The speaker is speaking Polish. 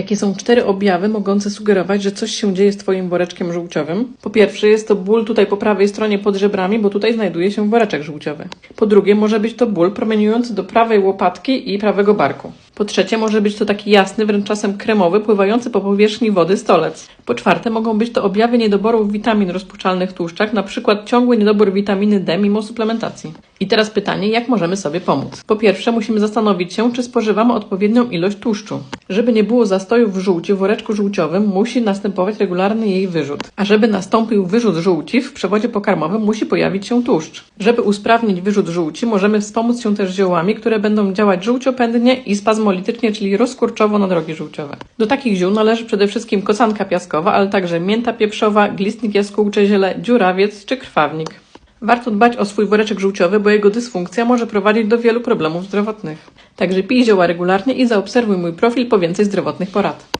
Jakie są cztery objawy mogące sugerować, że coś się dzieje z Twoim woreczkiem żółciowym? Po pierwsze, jest to ból tutaj po prawej stronie pod żebrami, bo tutaj znajduje się woreczek żółciowy. Po drugie, może być to ból promieniujący do prawej łopatki i prawego barku. Po trzecie, może być to taki jasny, wręcz czasem kremowy, pływający po powierzchni wody stolec. Po czwarte, mogą być to objawy niedoborów witamin rozpuszczalnych w tłuszczach, przykład ciągły niedobór witaminy D mimo suplementacji. I teraz pytanie, jak możemy sobie pomóc? Po pierwsze, musimy zastanowić się, czy spożywamy odpowiednią ilość tłuszczu. Żeby nie było zastojów w żółci w woreczku żółciowym, musi następować regularny jej wyrzut. A żeby nastąpił wyrzut żółci, w przewodzie pokarmowym musi pojawić się tłuszcz. Żeby usprawnić wyrzut żółci, możemy wspomóc się też ziołami, które będą działać żółciopędnie i spazmolitycznie, czyli rozkurczowo na drogi żółciowe. Do takich ziół należy przede wszystkim kocanka piaskowa, ale także mięta pieprzowa, glistnik jaskółcze ziele, dziurawiec czy krwawnik. Warto dbać o swój woreczek żółciowy, bo jego dysfunkcja może prowadzić do wielu problemów zdrowotnych. Także pij zioła regularnie i zaobserwuj mój profil po więcej zdrowotnych porad.